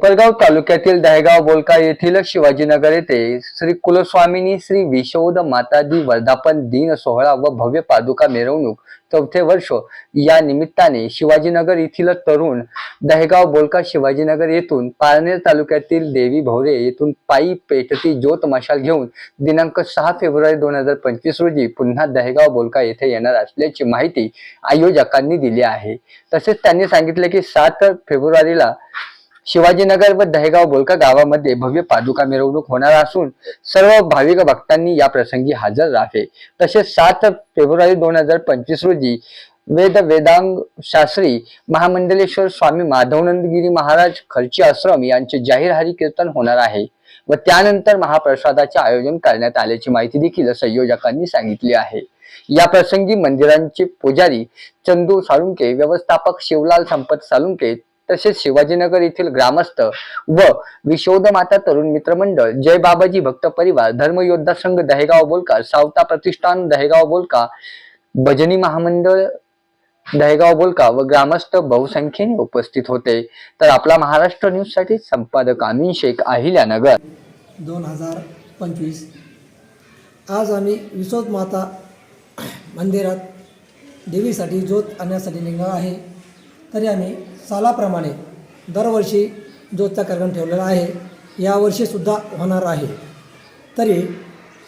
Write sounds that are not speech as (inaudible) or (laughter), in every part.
कोपरगाव तालुक्यातील दहेगाव बोलका येथील शिवाजीनगर येथे श्री कुलस्वामिनी श्री विशोद मातादी वर्धापन दिन सोहळा व भव्य पादुका मिरवणूक चौथे वर्ष या निमित्ताने शिवाजीनगर येथील तरुण दहेगाव बोलका शिवाजीनगर येथून पारनेर तालुक्यातील देवी भोवरे येथून पायी पेटती ज्योत मशाल घेऊन दिनांक सहा फेब्रुवारी दोन हजार पंचवीस रोजी पुन्हा दहेगाव बोलका येथे येणार असल्याची माहिती आयोजकांनी दिली आहे. तसेच त्यांनी सांगितले की सात फेब्रुवारीला शिवाजीनगर व दहेगाव बोलका गावामध्ये भव्य पादुका मिरवणूक होणार असून सर्व भाविक भक्तांनी या प्रसंगी हजर राहावे. तसेच सात फेब्रुवारी दोन हजार पंचवीस रोजी वेद वेदांग शास्त्री महामंडलेश्वर स्वामी माधवनंदगिरी महाराज खर्ची आश्रम यांचे जाहीर हरी कीर्तन होणार आहे व त्यानंतर महाप्रसादाचे आयोजन करण्यात आल्याची माहिती देखील संयोजकांनी सांगितली आहे. या प्रसंगी मंदिरांचे पुजारी चंदू साळुंके व्यवस्थापक शिवलाल संपत साळुंके तसेच शिवाजीनगर येथील ग्रामस्थ व विशोध माता तरुण मित्र मंडळ जय बाबाजी भक्त परिवार धर्मयोद्धा संघ दहेगाव बोलका सावता प्रतिष्ठान दहेगाव बोलका भजनी महामंडळ दहेगाव बोलका व ग्रामस्थ बहुसंख्येने उपस्थित होते. तर आपला महाराष्ट्र न्यूजसाठी संपादक अमीन शेख अहिल्यानगर. दोन हजार पंचवीस. आज आम्ही विसोद माता मंदिरात देवीसाठी ज्योत आणण्यासाठी निघणार आहे. तरी आम्ही सालाप्रमाणे दरवर्षी जोतचा कार्यक्रम ठेवलेला आहे. यावर्षीसुद्धा होणार आहे. तरी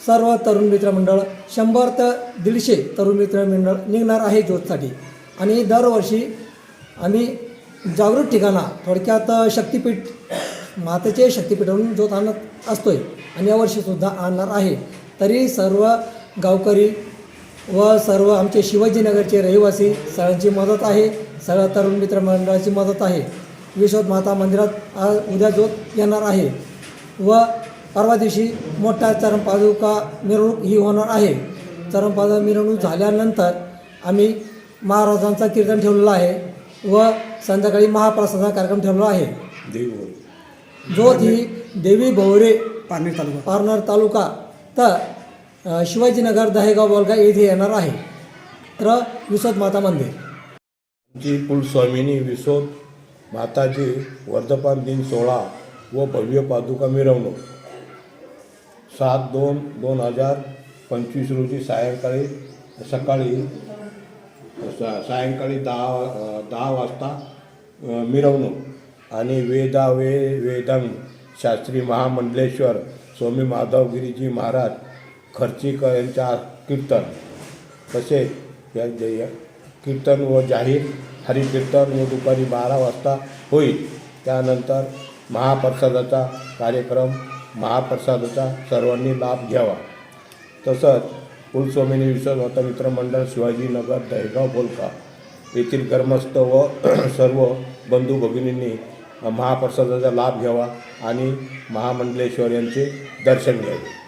सर्व तरुण मित्रमंडळ शंभर तर दीडशे तरुण मित्रमंडळ निघणार आहे ज्योतसाठी आणि दरवर्षी आम्ही जागृत ठिकाणा थोडक्यात शक्तीपीठ मातेचे शक्तिपीठावरून जोत आणत असतोय आणि यावर्षीसुद्धा आणणार आहे. तरी सर्व गावकरी व सर्व आमचे शिवाजीनगरचे रहिवासी सगळ्यांची मदत आहे. सगळ्या तरुण मित्र मंडळाची मदत आहे. विश्वत माता मंदिरात आज उद्या ज्योत येणार आहे व परवा दिवशी मोठा चरणपादुका मिरवणूक ही होणार आहे. चरणपादुका मिरवणूक झाल्यानंतर आम्ही महाराजांचा कीर्तन ठेवलेला आहे व संध्याकाळी महाप्रसादा कार्यक्रम ठेवलेला आहे. ज्योत ही देवी भोवरे पारनेर तालुका. पारनेर तालुका. तर शिवाजीनगर दहेगाव बोलगा येथे येणार आहे. तर विसोद माता मंदिर. जी कुलस्वामिनी विसोद माताजी वर्धपान दिन सोहळा व भव्य पादुका मिरवणूक. सात दोन दोन हजार पंचवीस रोजी सायंकाळी सकाळी सा सायंकाळी दहा दहा वाजता मिरवणूक आणि वेदा वे वेदांग शास्त्री महामंडलेश्वर स्वामी माधवगिरीजी महाराज खर्चीकर यांच्या कीर्तन तसेच या कीर्तन व जाहीर हरिकीर्तन व दुपारी बारा वाजता होईल. त्यानंतर महाप्रसादाचा कार्यक्रम महाप्रसादाचा सर्वांनी लाभ घ्यावा. तसंच कुलस्वामिनी विश्वनाथ मित्रमंडळ शिवाजीनगर दहेगाव बोलका येथील ग्रामस्थ व (clears throat) सर्व बंधू भगिनींनी महाप्रसादाचा लाभ घ्यावा आणि महामंडलेश्वर यांचे दर्शन घ्यावे.